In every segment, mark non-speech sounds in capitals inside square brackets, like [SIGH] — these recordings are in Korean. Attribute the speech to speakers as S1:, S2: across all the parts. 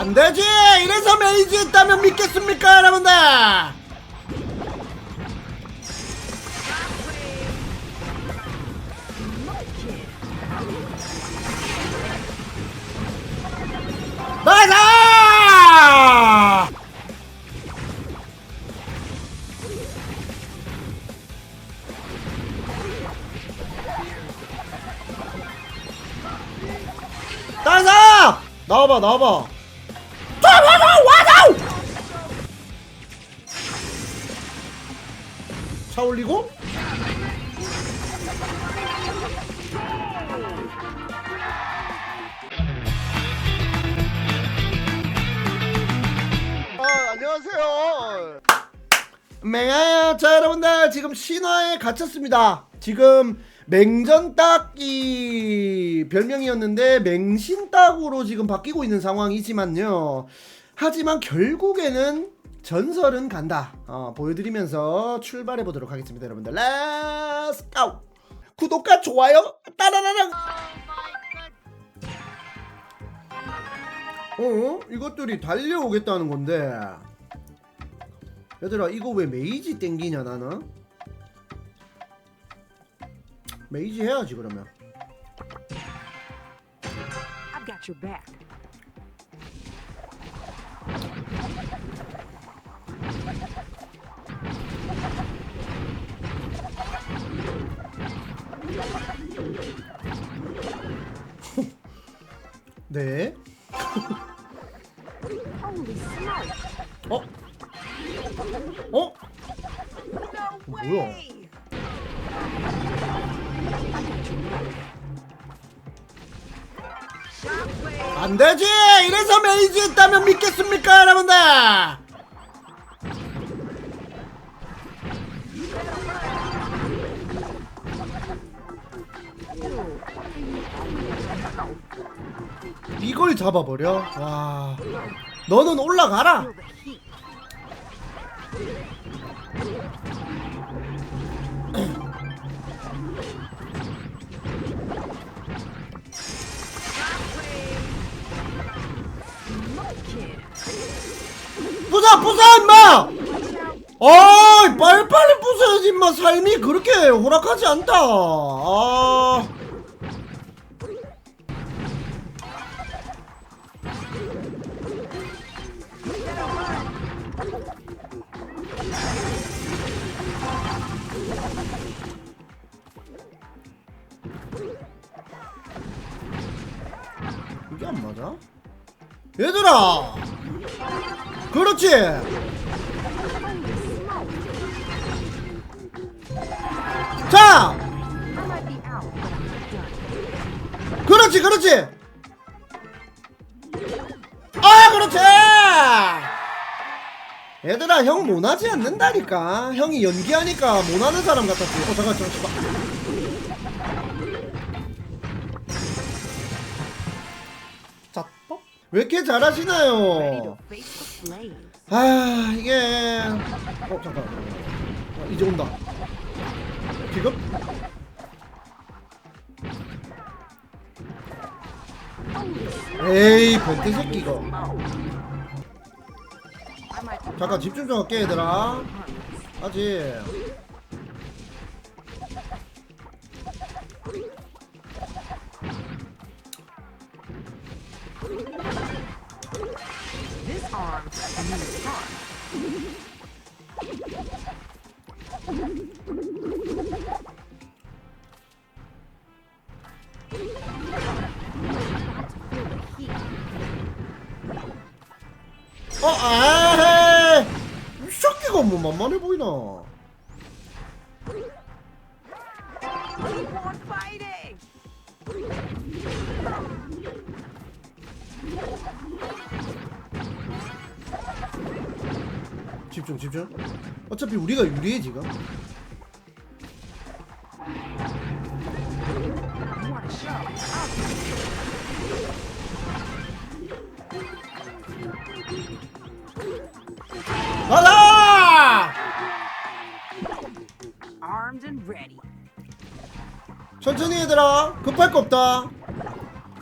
S1: 안 되지! 이래서 메이지 있다면 믿겠습니까, 여러분들? 나이스! 나이스! 나와봐, 나와봐. 차 올리고?
S2: 아, 안녕하세요.
S1: 맹아요 자 여러분들 지금 신화에 갇혔습니다 지금 맹전딱이 별명이었는데 맹신딱으로 지금 바뀌고 있는 상황이지만요 하지만 결국에는 전설은 간다. 어, 보여드리면서 출발해 보도록 하겠습니다 여러분들. 렛츠 고 구독과 좋아요 따라라랑 어? 이것들이 달려오겠다는 건데. 얘들아 이거 왜 메이지 땡기냐 나는? 메이지 해야지 그러면.
S3: I've got your back.
S1: 네! 어? 어? 뭐야? 안 되지 이래서 메이지 있다면 믿겠습니까 여러분들 잡아버려? 와. 너는 올라가라. 부숴 부숴 임마! 어이 빨리빨리 부숴야지 임마. 삶이 그렇게 호락하지 않다. 아 얘들아! 그렇지? 자. 그렇지 그렇지! 아 그렇지! 얘들아 형 못하지 않는다니까. 형이 연기하니까 못하는 사람 같았지 어 잠깐 잠깐 잠깐 왜 이렇게 잘하시나요. 아 이게 어 잠깐. 어, 이제 온다. 지금! 에이 변태 새끼 이거
S3: I might be
S1: 잠깐 집중 좀 할게 얘들아. 아직 어, 아, 이 새끼가 뭐 만만해 보이나? 집중, 집중. 어차피 우리가 유리해 지금. 천천히 얘들아 급할 거 없다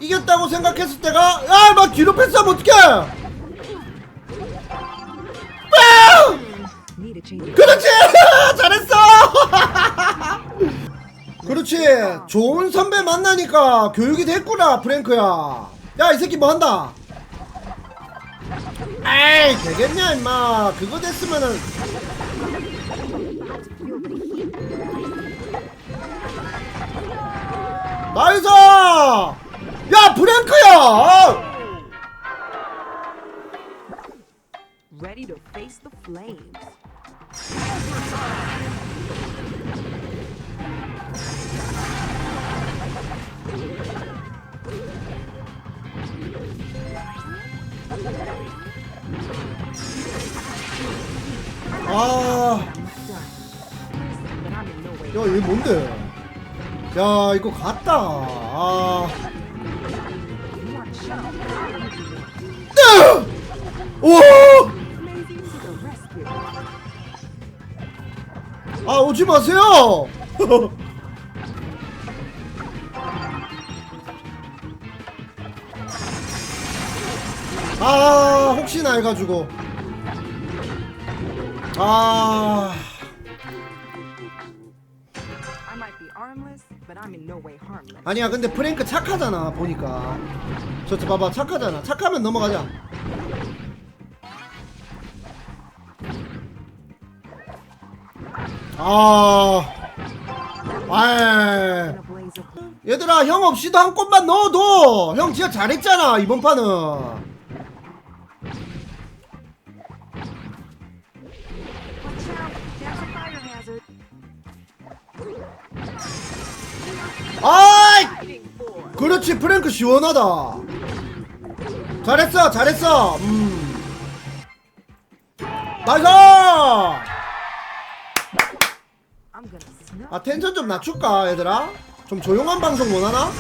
S1: 이겼다고 생각했을 때가 야막 뒤로 패스하면 어떡해 그렇지! [LAUGHS] 잘했어! [LAUGHS] 그렇지! 좋은 선배 만나니까 교육이 됐구나, 프랭크야. 야, 이 새끼 뭐 한다? 에이, 되겠냐, 임마. 그거 됐으면은 나이스 마세요! [LAUGHS] 아, 혹시나 해가지고. 아. 아니야, 근데 프랭크 착하잖아, 보니까. 저, 저 봐봐, 착하잖아. 착하면 넘어가자. 아. 아. 얘들아, 형 없이도 한 골만 넣어도! 형 진짜 잘했잖아, 이번 판은. 아이! 그렇지, 프랭크 시원하다. 잘했어, 잘했어. 음. 나이스! 아, 텐션 좀 낮출까, 얘들아? 좀 조용한 방송 원하나?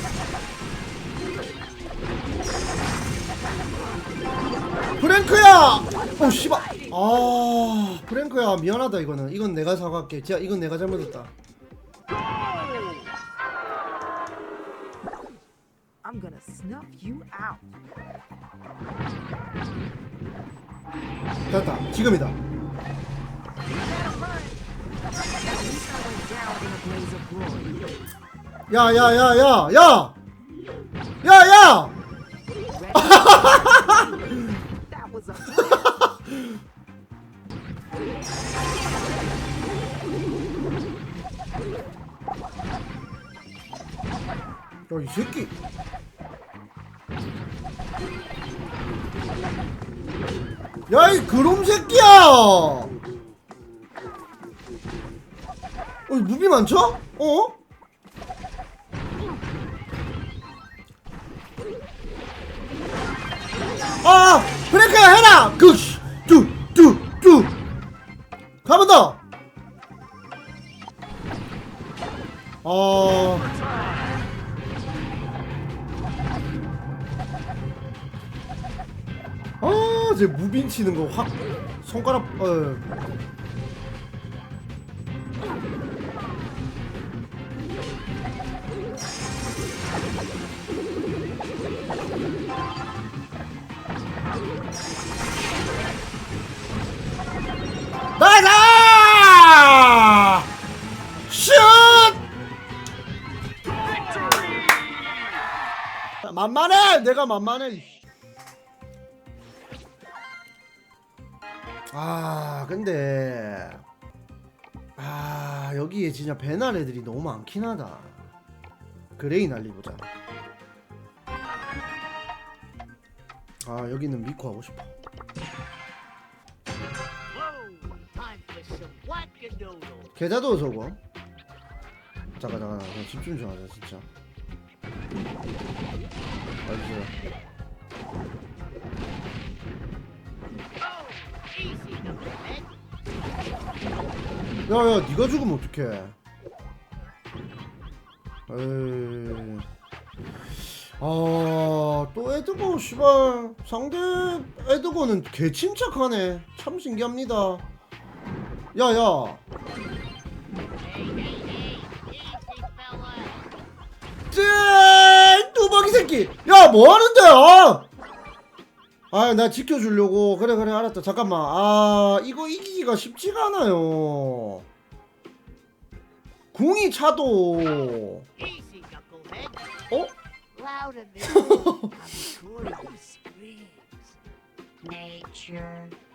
S1: 프랭크야! 오, 씨발. 아, 프랭크야, 미안하다, 이거는. 이건 내가 사과할게. 진짜, 이건 내가 잘못했다.
S3: I'm gonna snuff you out.
S1: 됐다. 지금이다.
S3: At least I went down in a blaze of glory.
S1: 야, 야, 야, 야, 야! 야, 야!
S3: Ready? that was a.
S1: 야, 이 새끼. 야, 이 그놈 새끼야! 어, 무비 많죠? 어? 아! 브레이크야, 해라! 그, 씨, 뚜, 뚜, 뚜! 가면 더! 어... 아, 제 무빙 치는 거 확 손가락 어. 만만해! 내가 만만해. 아 근데 아 여기에 진짜 배날 애들이 너무 많긴 하다 그레이 날리보자 아 여기는 미코 하고 싶어. 계좌도 저거 잠깐 잠깐 잠깐 집중 좀 하자 진짜
S4: knucklehead.
S1: 야야 네가 죽으면 어떡해. 에이. 아또 에드고 씨발. 상대 에드고는 개 침착하네. 참 신기합니다. 야야.
S4: Hey,
S1: 쟤 뚜벅이 새끼 야 뭐하는데 아아나 지켜주려고 그래 그래 알았다 잠깐만 아 이거 이기기가 쉽지가 않아요 궁이 차도. 어?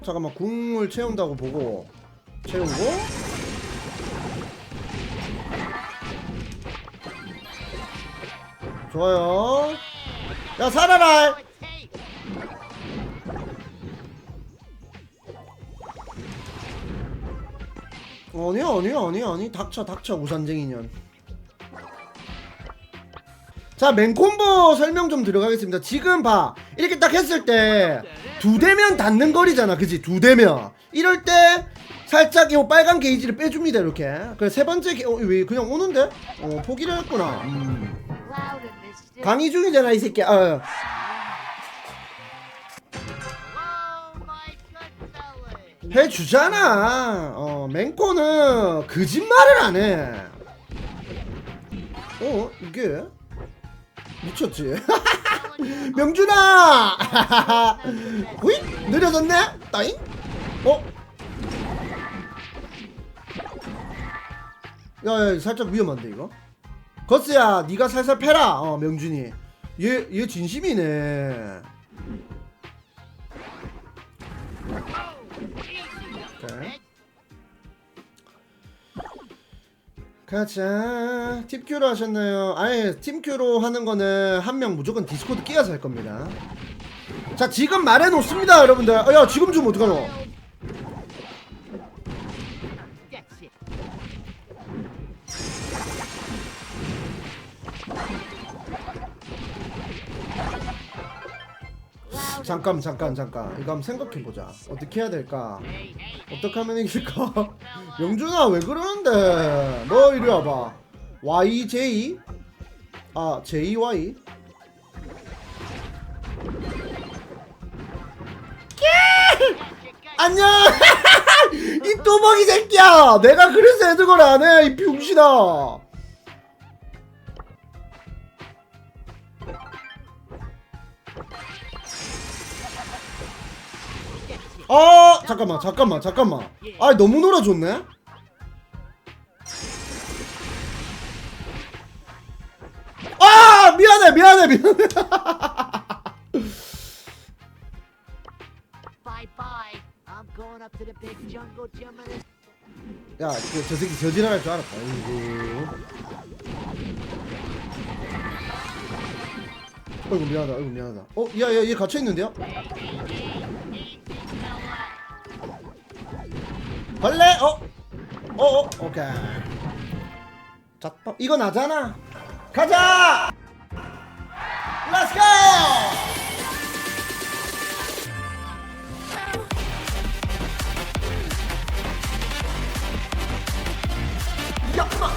S1: 잠깐만 궁을 채운다고 보고 채우고 좋아요. 야 살아라
S4: It takes.
S1: 아니 아니 닥쳐 닥쳐 우산쟁이년. 자 맨콤보 설명 좀 들어가겠습니다. 지금 봐. 이렇게 딱 했을 때 두 대면 닿는 거리잖아. 그지? 두 대면. 이럴 때 살짝 이 빨간 게이지를 빼줍니다 이렇게. 그래 세 번째 게, 어, 왜 그냥 오는데? 어 포기를 했구나. 음. 강의 중이잖아 이 새끼
S4: fellas.
S1: 해주잖아. 어 맹코는 거짓말을 안해. 어 이게 미쳤지? [LAUGHS] 명준아! [LAUGHS] 우이 느려졌네? 따잉? 어? 야 야 살짝 위험한데 이거 거스야 네가 살살 패라. 어 명준이. 얘 얘 진심이네. 오케이. 가자. 팀큐로 하셨나요? 아예 팀큐로 하는 거는 한 명 무조건 디스코드 끼어서 할 겁니다. 자 지금 말해 놓습니다 여러분들. 어, 야 지금 좀 어떡하노 잠깐 잠깐 잠깐. 이거 한번 생각해보자. 어떻게 해야 될까? 어떻게 하면 이길까. [LAUGHS] 영준아 왜 그러는데? 너 이리 와봐. YJ 아 JY 안녕! [LAUGHS] 이 뚜벅이 새끼야! 내가 그래서 애드걸 안해 이 병신아 아 잠깐만 잠깐만 잠깐만 아 너무 놀아줬네 아 미안해 미안해 미안해
S4: Bye bye. I'm going up to the big jungle gym of this.
S1: 야저 새끼 저지랄 줄 알았다 아이고 어이구 미안하다 어이구 미안하다 어? 야야 얘 갇혀있는데요? 벌레? 어? 어? 어? 오케이 자 어, 이거 나잖아 가자 렛츠고 야마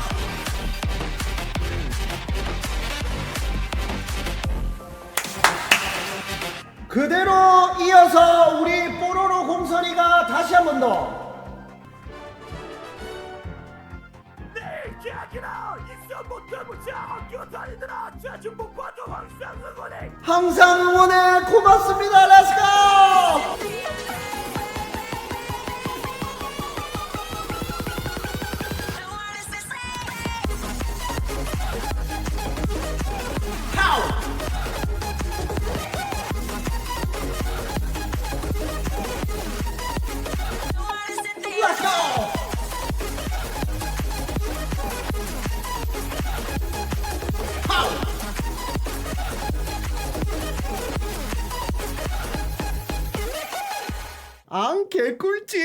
S1: 그대로 이어서 우리 뽀로로 공선이가 다시 한 번 더. 항상 응원해 고맙습니다. 렛츠고! 개꿀지?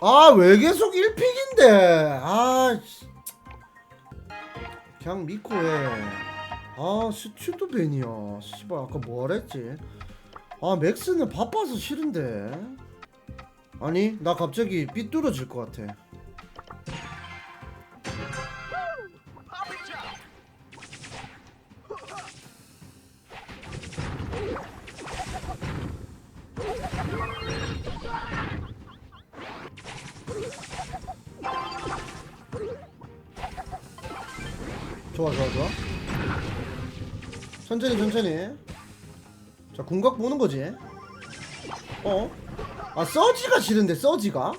S1: 아 왜 계속 1픽인데? 아 씨. 그냥 믿고 해 아 스튜드 벤이야. 씨발 아까 뭐하랬지? 아 맥스는 바빠서 싫은데. 아니 나 갑자기 삐뚤어질 것 같아 좋아 좋아 좋아 천천히 천천히 자 궁각 보는 거지 어? 아 서지가 싫은데 서지가?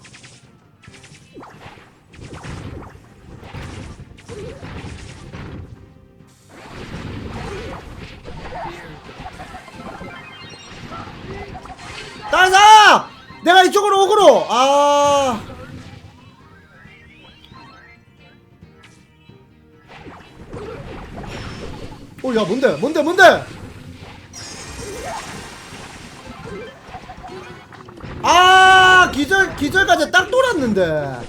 S1: 야, 뭔데? 뭔데? 뭔데? 아, 기절, 기절까지 딱 돌았는데.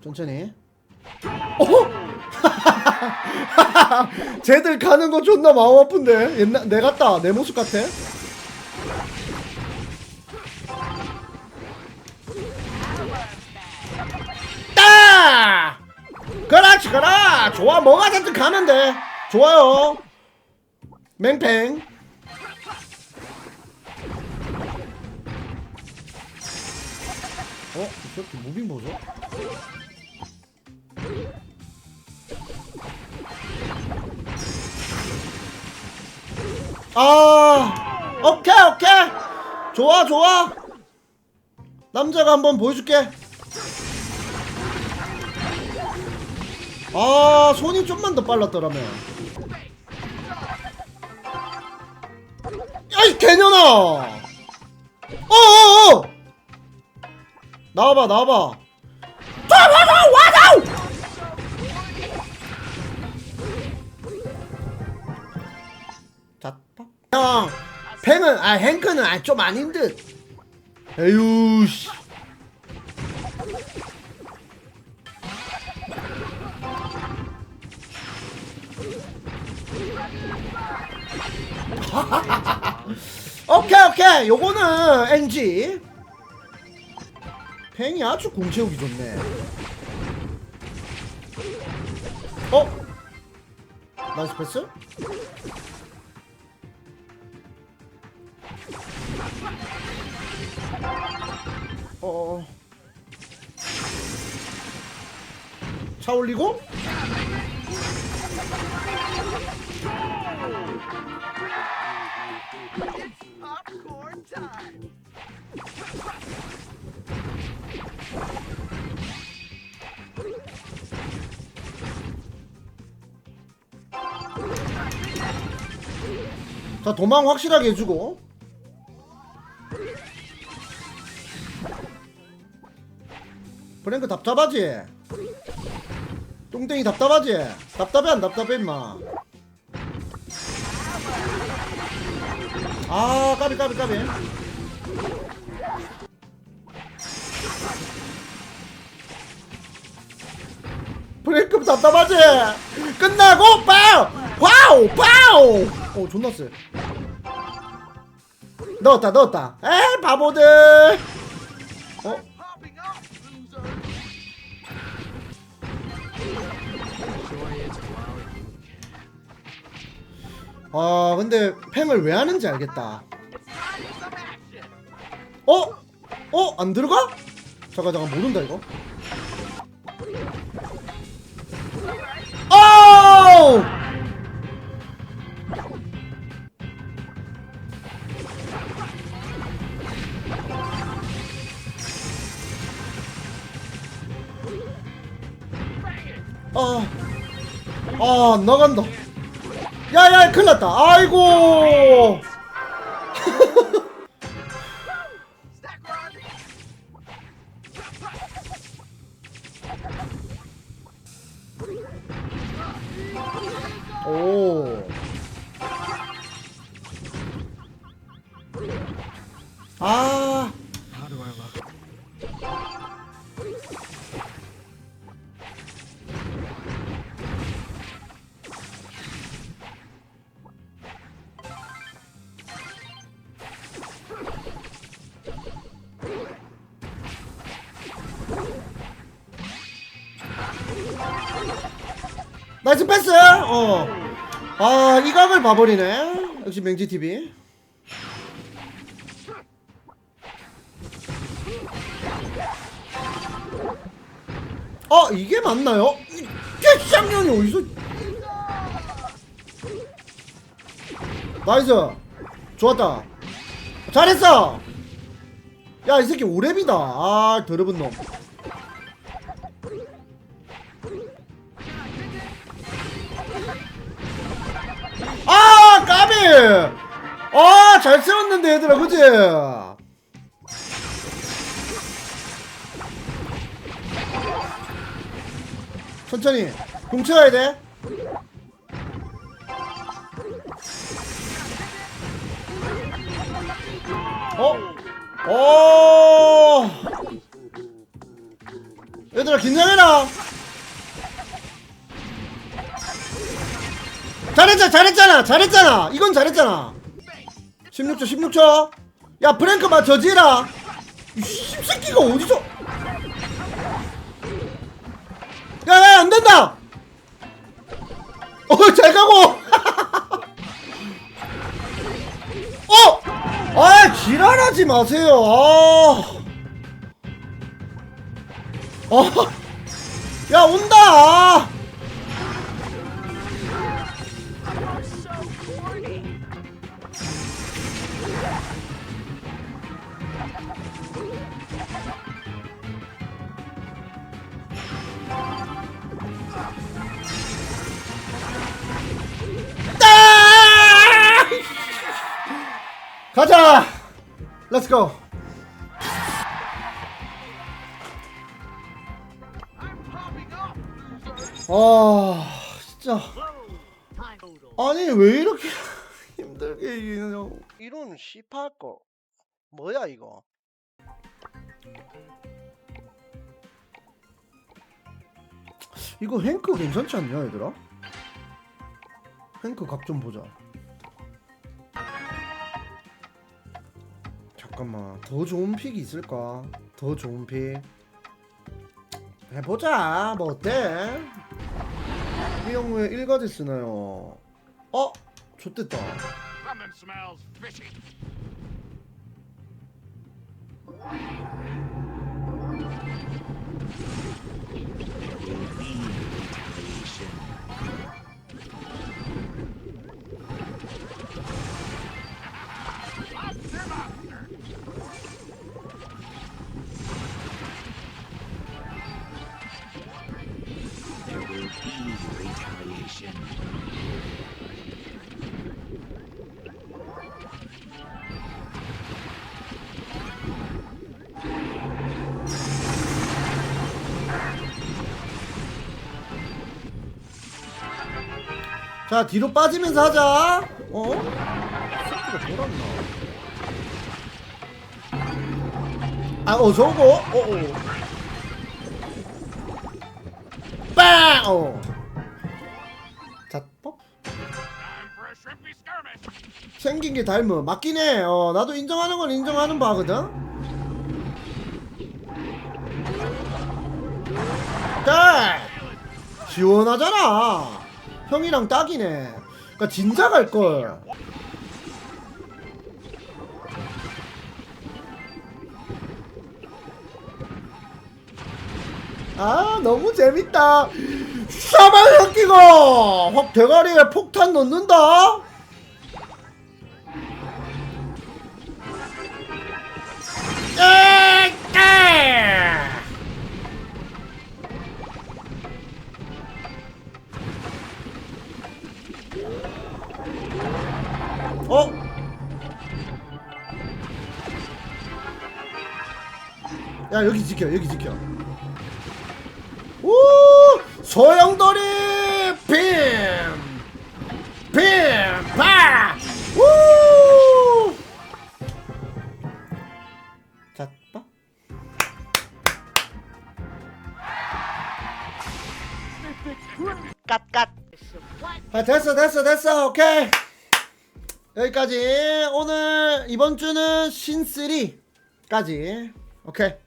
S1: 천천히. 어? [LAUGHS] 쟤들 가는 거 존나 마음 아픈데? 옛날, 내 같다. 내 모습 같아. 따! 그렇지, 그라! 좋아, 뭐가 됐든 가면 돼. 좋아요. 맹팽. 어? 이 새끼 무빙 보소? 아, 오케이, 오케이. 좋아, 좋아. 남자가 한번 보여줄게. 아 손이 좀만 더 빨랐더라면 이 개년아! 어어어! 나와봐 나와봐. 와와와 와다 형 팽은 아 행크는 아, 좀 아닌 듯. 에휴 씨 [LAUGHS] 오케이 오케이. 요거는 NG 팽이 아주 공 채우기 좋네. 어? 나이스 패스? 어어어. 차 올리고 자 도망 확실하게 해주고 브랭크 답답하지? 똥땡이 답답하지? 답답해 안 답답해 임마 아 까비 까비 까비 브레이크 답답하지? 끝나고 빠우! 와우! 빠우! 오 존나 쎄 넣었다 넣었다 에이 바보들 어? 아 근데 팽을 왜 하는지 알겠다 어? 어? 안 들어가? 잠깐 잠깐 모른다 이거 오! 아, 아, 안 나간다. 야야 큰일 났다. 아이고 나이스 패스! 어. 아, 이 각을 봐버리네. 역시 맹지TV. 어, 이게 맞나요? 이 개쌍년이 어디서. 나이스 좋았다 잘했어 야 이 새끼 오랩이다 아 더러운 놈 아, 잘 세웠는데, 얘들아, 그지? 천천히. 공쳐야 돼. 어? 어. 얘들아, 긴장해라. 잘했잖아 잘했잖아 잘했잖아. 이건 잘했잖아. 16초 16초. 야 브랭크 마 저지해라. 이 씹새끼가 어디서? 야야 안된다. 어 잘 가고. [LAUGHS] 어! 아 지랄하지 마세요. 아. 어. 야 온다 가자! 렛츠 고 아 진짜. 아니 왜 이렇게 [LAUGHS] 힘들게 이기냐고.
S2: 이런 씨팔 거 뭐야 이거?
S1: 이거 행크 괜찮지 않냐 얘들아? 행크 각 좀 보자 잠깐만 더 좋은 픽이 있을까? 더 좋은 픽 해보자 뭐 어때? 이 경우에 1가지 쓰나요? 어? 좋됐다 자 뒤로 빠지면서 하자. 어? 새끼가 돌았나 아어 저거? 어어. 빵! 어. 자뻑.
S5: a shrimpy skirmish.
S1: 생긴 게 닮음 맞긴 해어 나도 인정하는 건 인정하는 바거든. 자! 시원하잖아 형이랑 딱이네. 그니까 진작 할걸. 아 너무 재밌다. 샤발 새끼가 확 대가리에 폭탄 넣는다 야 여기 지켜 여기 지켜. 오 소용돌이 빔빔파 우 잤다
S2: 갓갓.
S1: 아 됐어 됐어 됐어. 오케이. 여기까지. 오늘 이번 주는 신3까지. 오케이